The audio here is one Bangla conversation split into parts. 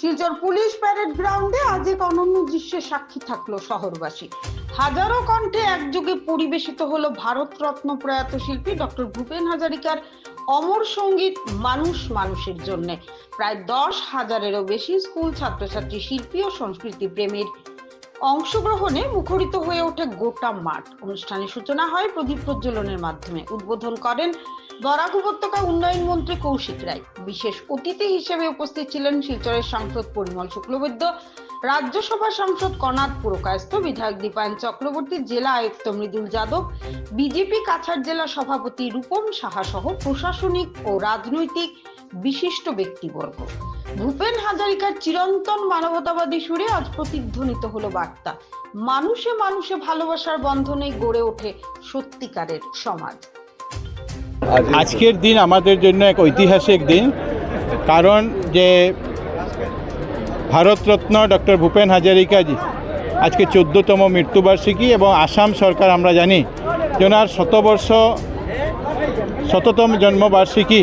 শিলচর পুলিশ প্যারেড গ্রাউন্ডে আজ এক অনন্য দৃশ্যের সাক্ষী থাকল শহরবাসী। হাজারো কণ্ঠে একযোগে পরিবেশিত হলো ভারতরত্ন প্রয়াত শিল্পী ডক্টর ভূপেন হাজারিকার অমর সংগীত মানুষ মানুষের জন্য। প্রায় দশ হাজারেরও বেশি স্কুল ছাত্রছাত্রী শিল্পী ও সংস্কৃতি প্রেমীর অংশগ্রহণে মুখরিত হয়ে ওঠে গোটা মাঠ। অনুষ্ঠানের সূচনা হয় প্রদীপ প্রজ্বলনের মাধ্যমে। উদ্বোধন করেন বরাক উপত্যকা উন্নয়ন মন্ত্রী কৌশিক রায়। বিশেষ অতিথি হিসেবে উপস্থিত ছিলেন শিলচরের সাংসদ পরিমল শুক্লবৈদ্য, রাজ্যসভা সাংসদ কনাদ পুরকায়স্থ, বিধায়ক দীপায়ন চক্রবর্তী, জেলা আয়ুক্ত মৃদুল যাদব, বিজেপি কাছাড় জেলা সভাপতি রূপম সাহা সহ প্রশাসনিক ও রাজনৈতিক বিশিষ্ট ব্যক্তিবর্গ। ভূপেন হাজারিকার চিরন্তন মানবতাবাদী সুরে আজ প্রতিধ্বনিত হলো বার্তা। মানুষে মানুষে ভালোবাসার বন্ধনে গড়ে ওঠে সত্যিকারের সমাজ। আজকের দিন আমাদের জন্য এক ঐতিহাসিক দিন, কারণ যে ভারতরত্ন ডক্টর ভূপেন হাজারিকাজি আজকে চোদ্দোতম মৃত্যুবার্ষিকী এবং আসাম সরকার আমরা জানি যে ওনার শতবর্ষ, শততম জন্মবার্ষিকী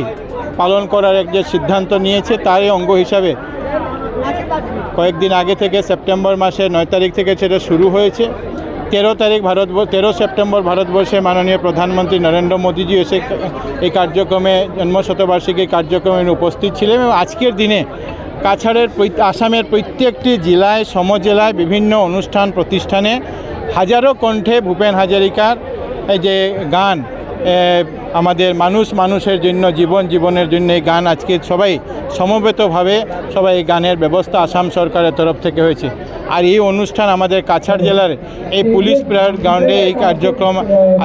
পালন করার এক যে সিদ্ধান্ত নিয়েছে, তারই অঙ্গ হিসাবে কয়েকদিন আগে থেকে সেপ্টেম্বর মাসের নয় তারিখ থেকে সেটা শুরু হয়েছে। তেরো তারিখ ভারত তেরো সেপ্টেম্বর ভারতবর্ষে মাননীয় প্রধানমন্ত্রী নরেন্দ্র মোদীজি এসে এই কার্যক্রমে, জন্মশতবার্ষিকী কার্যক্রমে উপস্থিত ছিলেন এবং আজকের দিনে কাছাড়ের আসামের প্রত্যেকটি জেলায়, সমজেলায় বিভিন্ন অনুষ্ঠান, প্রতিষ্ঠানে হাজারো কণ্ঠে ভূপেন হাজারিকার যে গান আমাদের মানুষ মানুষের জন্য, জীবন জীবনের জন্য এই গান আজকে সবাই সমবেতভাবে সবাই এই গানের ব্যবস্থা আসাম সরকারের তরফ থেকে হয়েছে। আর এই অনুষ্ঠান আমাদের কাছাড় জেলার এই পুলিশ প্রেয়ার গ্রাউন্ডে এই কার্যক্রম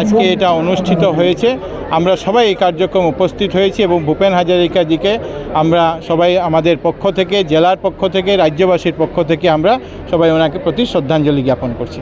আজকে এটা অনুষ্ঠিত হয়েছে। আমরা সবাই এই কার্যক্রম উপস্থিত হয়েছি এবং ভূপেন হাজারিকাজিকে আমরা সবাই আমাদের পক্ষ থেকে, জেলার পক্ষ থেকে, রাজ্যবাসীর পক্ষ থেকে আমরা সবাই ওনাকে প্রতি শ্রদ্ধাঞ্জলি জ্ঞাপন করছি।